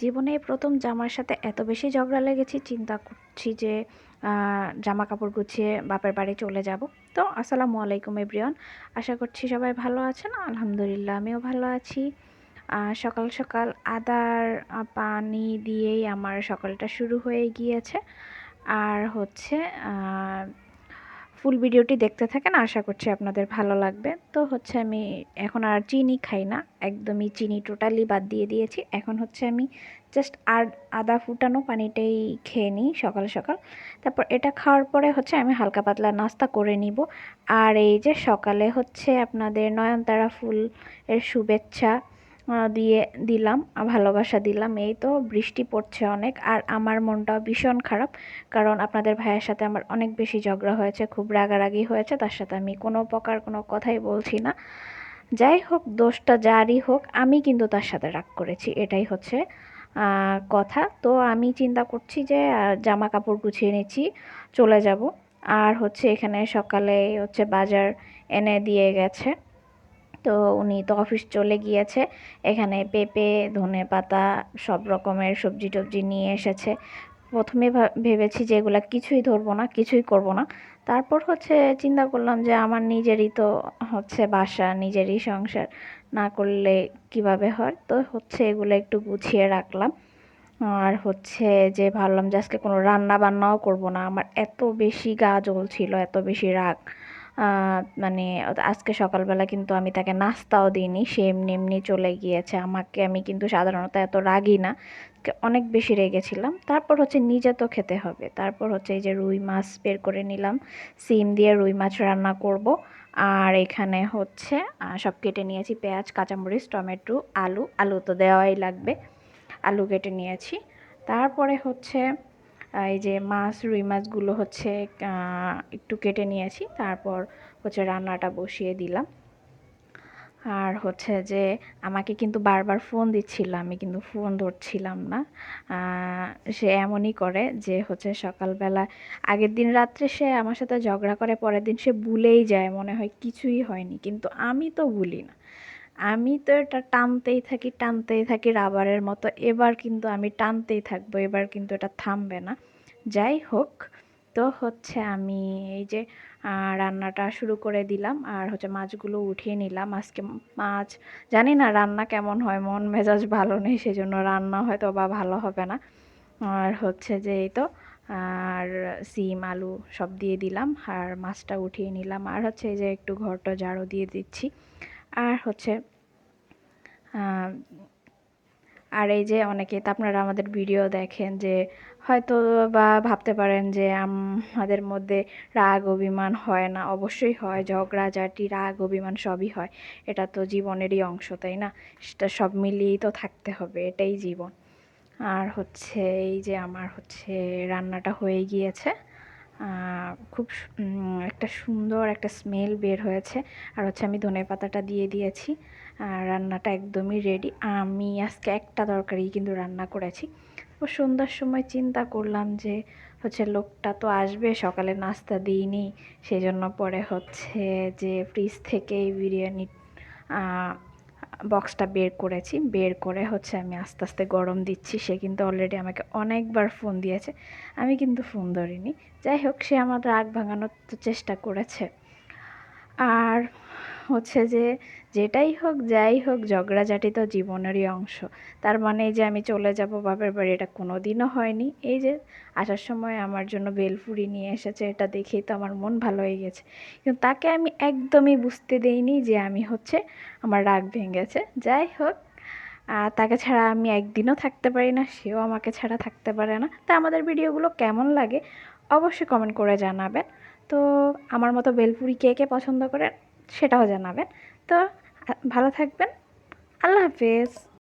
জীবনে প্রথম জামার সাথে এত বেশি ঝগড়া লেগেছি, চিন্তা করছি যে জামা কাপড় গুছিয়ে বাপের বাড়ি চলে যাব। তো আসসালামু আলাইকুম এভরিওয়ান, আশা করছি সবাই ভালো আছেন। আলহামদুলিল্লাহ আমিও ভালো আছি। সকাল সকাল আদার পানি দিয়েই আমার সকালটা শুরু হয়ে গিয়েছে। আর হচ্ছে ফুল ভিডিওটি দেখতে থাকেন, আশা করছি আপনাদের ভালো লাগবে। তো হচ্ছে আমি এখন আর চিনি খাই না, একদমই চিনি টোটালি বাদ দিয়ে দিয়েছি। এখন হচ্ছে আমি জাস্ট আর আদা ফুটানো পানিটাই খেয়ে নিই সকাল সকাল। তারপর এটা খাওয়ার পরে হচ্ছে আমি হালকা পাতলা নাস্তা করে নিব। আর এই যে সকালে হচ্ছে আপনাদের নয়নতারা ফুল এর শুভেচ্ছা দিয়ে দিলাম ভালোবাসা দিলাম। এই তো বৃষ্টি পড়ছে অনেক আর আমার মনটাও ভীষণ খারাপ কারণ আপনাদের ভাইয়ের সাথে আমার অনেক বেশি ঝগড়া হয়েছে, খুব রাগারাগি হয়েছে, তার সাথে আমি কোনো প্রকার কোনো কথাই বলছি না। যাই হোক, দোষটা যারই হোক, আমি কিন্তু তার সাথে রাগ করেছি, এটাই হচ্ছে কথা। তো আমি চিন্তা করছি যে জামা কাপড় গুছিয়ে নিচ্ছি, চলে যাব। আর হচ্ছে এখানে সকালে হচ্ছে বাজার এনে দিয়ে গেছে। তো উনি তো অফিস চলে গিয়েছে। এখানে পেঁপে, ধনে পাতা সব রকমের সবজি টবজি নিয়ে এসেছে। প্রথমে ভেবেছি যে এগুলা কিছুই ধরবো না, কিছুই করব না। তারপর হচ্ছে চিন্তা করলাম যে আমার নিজেরই তো হচ্ছে বাসা, নিজেরই সংসার। না করলে কীভাবে হয়? তো হচ্ছে এগুলো একটু গুছিয়ে রাখলাম। আর হচ্ছে যে ভাবলাম যে আজকে কোনো রান্না বান্নাও করব না। আমার এত বেশি গা জ্বলছিল, এত বেশি রাগ। মানে আজকে সকালবেলা কিন্তু আমি তাকে নাস্তাও দিইনি, সে এমনি এমনি চলে গিয়েছে। আমাকে আমি কিন্তু সাধারণত এত রাগি না অনেক বেশি রেগেছিলাম। তারপর হচ্ছে নিজে তো খেতে হবে। তারপর হচ্ছে এই যে রুই মাছ বের করে নিলাম, সিম দিয়ে রুই মাছ রান্না করব। আর এখানে হচ্ছে সব কেটে নিয়েছি, পেঁয়াজ, কাঁচামরিচ, টমেটো, আলু। আলু তো দেওয়াই লাগবে। আলু কেটে নিয়েছি। তারপরে হচ্ছে এই যে মাছ, রুই মাছগুলো হচ্ছে একটু কেটে নিয়েছি। তারপর হচ্ছে রান্নাটা বসিয়ে দিলাম। আর হচ্ছে যে আমাকে কিন্তু বারবার ফোন দিচ্ছিল, আমি কিন্তু ফোন ধরছিলাম না। সে এমনই করে যে হচ্ছে সকালবেলা, আগের দিন রাত্রে সে আমার সাথে ঝগড়া করে, পরের দিন সে ভুলেই যায়, মনে হয় কিছুই হয়নি। কিন্তু আমি তো ভুলি না। আমি তো এটা টানতেই থাকি টানতেই থাকি রাবারের মতো। এবার কিন্তু আমি টানতেই থাকব, এবার কিন্তু এটা থামবে না। যাই হোক, তো হচ্ছে আমি এই যে রান্নাটা শুরু করে দিলাম আর হচ্ছে মাছগুলো উঠিয়ে নিলাম। আজকে মাছ, জানি না রান্না কেমন হয়, মন মেজাজ ভালো নেই, সেজন্য রান্না হয়তো বা ভালো হবে না। আর হচ্ছে যে এই তো, আর সিম, আলু সব দিয়ে দিলাম আর মাছটা উঠিয়ে নিলাম। আর হচ্ছে এই যে একটু ঘরটা ঝাড়ু দিয়ে দিচ্ছি। আর হচ্ছে আর এই যে অনেকে, তো আপনারা আমাদের ভিডিও দেখেন যে হয়তো বা ভাবতে পারেন যে আমাদের মধ্যে রাগ, অভিমান হয় না। অবশ্যই হয় ঝগড়াঝাটি রাগ, অভিমান সবই হয়। এটা তো জীবনেরই অংশ, তাই না? সেটা সব মিলিয়েই তো থাকতে হবে, এটাই জীবন। আর হচ্ছে এই যে আমার হচ্ছে রান্নাটা হয়ে গিয়েছে। খুব একটা সুন্দর একটা স্মেল বের হয়েছে। আর হচ্ছে আমি ধনে পাতাটা দিয়ে দিয়েছি। আর রান্নাটা একদমই রেডি আমি আজকে একটা তরকারি কিন্তু রান্না করেছি। ও সন্ধ্যার সময় চিন্তা করলাম যে, হচ্ছে লোকটা তো আসবে, সকালে নাস্তা দিইনি। সেই জন্য পরে হচ্ছে যে ফ্রিজ থেকেই বিরিয়ানি বক্সটা বের করেছি। বের করে হচ্ছে আমি আস্তে আস্তে গরম দিচ্ছি। সে কিন্তু অলরেডি আমাকে অনেকবার ফোন দিয়েছে। আমি কিন্তু ফোন ধরিনি। যাই হোক, সে আমার রাগ ভাঙানোর তো চেষ্টা করেছে। আর হচ্ছে যে যেটাই হোক, যাই হোক, ঝগড়াঝাটি তো জীবনেরই অংশ। তার মানে এই যে আমি চলে যাব বাপের বাড়ি, এটা কোনো দিনও হয়নি। এই যে আসার সময় আমার জন্য বেলফুরি নিয়ে এসেছে, এটা দেখেই তো আমার মন ভালো হয়ে গেছে। কিন্তু তাকে আমি একদমই বুঝতে দেইনি যে আমি হচ্ছে আমার রাগ ভেঙেছে। যাই হোক আর তাকে ছাড়া আমি একদিনও থাকতে পারি না, সেও আমাকে ছাড়া থাকতে পারে না। তা আমাদের ভিডিওগুলো কেমন লাগে? অবশ্যই কমেন্ট করে জানাবেন। তো আমার মতো বেলপুরি কে কে পছন্দ করেন সেটাও জানাবেন। তো ভালো থাকবেন। আল্লাহ হাফেজ।